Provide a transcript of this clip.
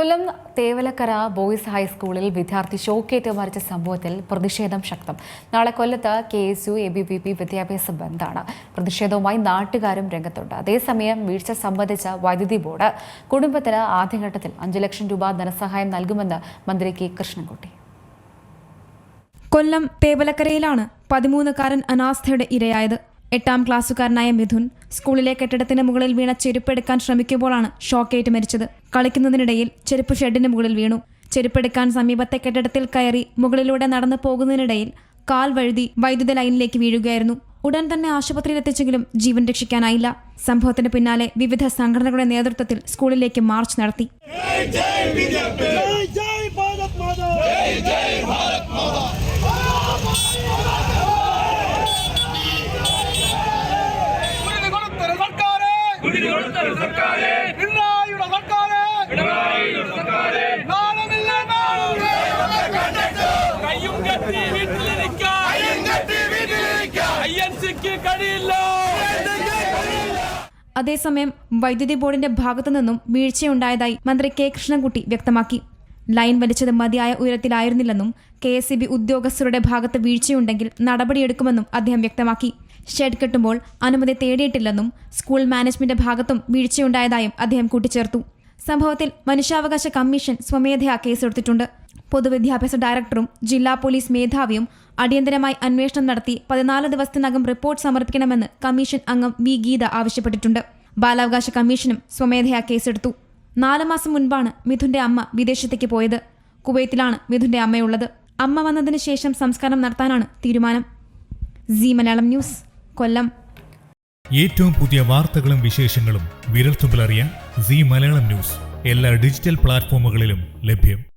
കൊല്ലം Thevalakkara boys ഹൈസ്കൂളിൽ വിദ്യാർത്ഥി ഷോക്കേറ്റ് മരിച്ച സംഭവത്തിൽ പ്രതിഷേധം ശക്തം. നാളെ കൊല്ലത്ത് K S U A B V P വിദ്യാഭ്യാസ ബന്ദാണ് പ്രതിഷേധവുമായി നാട്ടുകാരും രംഗത്തുണ്ട്. അതേസമയം വീഴ്ച സംബന്ധിച്ച വൈദ്യുതി ബോർഡ് കുടുംബത്തിന് ആദ്യഘട്ടത്തിൽ അഞ്ചു ലക്ഷം രൂപ ധനസഹായം നൽകുമെന്ന് മന്ത്രി കെ കൃഷ്ണൻകുട്ടി. കൊല്ലം തേവലക്കരയിലാണ് പതിമൂന്നുകാരൻ അനാസ്ഥയുടെ ഇരയായത്. എട്ടാം ക്ലാസ്സുകാരനായ മിഥുൻ സ്കൂളിലെ കെട്ടിടത്തിന് മുകളിൽ വീണ ചെരുപ്പെടുക്കാൻ ശ്രമിക്കുമ്പോഴാണ് ഷോക്കേറ്റ് മരിച്ചത്. കളിക്കുന്നതിനിടയിൽ ചെരുപ്പ് ഷെഡിന് മുകളിൽ വീണു. ചെരുപ്പെടുക്കാൻ സമീപത്തെ കെട്ടിടത്തിൽ കയറി മുകളിലൂടെ നടന്നു പോകുന്നതിനിടയിൽ കാൽ വഴുതി വൈദ്യുത ലൈനിലേക്ക് വീഴുകയായിരുന്നു. ഉടൻ തന്നെ ആശുപത്രിയിൽ എത്തിച്ചെങ്കിലും ജീവൻ രക്ഷിക്കാനായില്ല. സംഭവത്തിന് പിന്നാലെ വിവിധ സംഘടനകളുടെ നേതൃത്വത്തിൽ സ്കൂളിലേക്ക് മാർച്ച് നടത്തി. അതേസമയം വൈദ്യുതി ബോർഡിന്റെ ഭാഗത്തു നിന്നും വീഴ്ചയുണ്ടായതായി മന്ത്രി കെ കൃഷ്ണൻകുട്ടി വ്യക്തമാക്കി. ലൈൻ വലിച്ചത് മതിയായ ഉയരത്തിലായിരുന്നില്ലെന്നും കെ എസ് ബി ഉദ്യോഗസ്ഥരുടെ ഭാഗത്ത് വീഴ്ചയുണ്ടെങ്കിൽ നടപടിയെടുക്കുമെന്നും അദ്ദേഹം വ്യക്തമാക്കി. ഷെഡ് കെട്ടുമ്പോൾ അനുമതി തേടിയിട്ടില്ലെന്നും സ്കൂൾ മാനേജ്മെന്റ് ഭാഗത്തും വീഴ്ചയുണ്ടായതായും അദ്ദേഹം കൂട്ടിച്ചേർത്തു. സംഭവത്തിൽ മനുഷ്യാവകാശ കമ്മീഷൻ സ്വമേധയാ കേസെടുത്തിട്ടുണ്ട്. പൊതുവിദ്യാഭ്യാസ ഡയറക്ടറും ജില്ലാ പോലീസ് മേധാവിയും അടിയന്തരമായി അന്വേഷണം നടത്തി പതിനാല് ദിവസത്തിനകം റിപ്പോർട്ട് സമർപ്പിക്കണമെന്ന് കമ്മീഷൻ അംഗം വി ഗീത ആവശ്യപ്പെട്ടിട്ടുണ്ട്. ബാലാവകാശ കമ്മീഷനും സ്വമേധയാ കേസെടുത്തു. നാല് മാസം മുൻപാണ് മിഥുന്റെ അമ്മ വിദേശത്തേക്ക് പോയത്. കുവൈത്തിലാണ് മിഥുന്റെ അമ്മയുള്ളത്. അമ്മ വന്നതിന് ശേഷം സംസ്കാരം നടത്താനാണ് തീരുമാനം. C Malayalam news Kollam. ഏറ്റവും പുതിയ വാർത്തകളും വിശേഷങ്ങളും വിരൽത്തുമ്പിലറിയാൻ സി മലയാളം ന്യൂസ് എല്ലാ ഡിജിറ്റൽ പ്ലാറ്റ്ഫോമുകളിലും ലഭ്യം.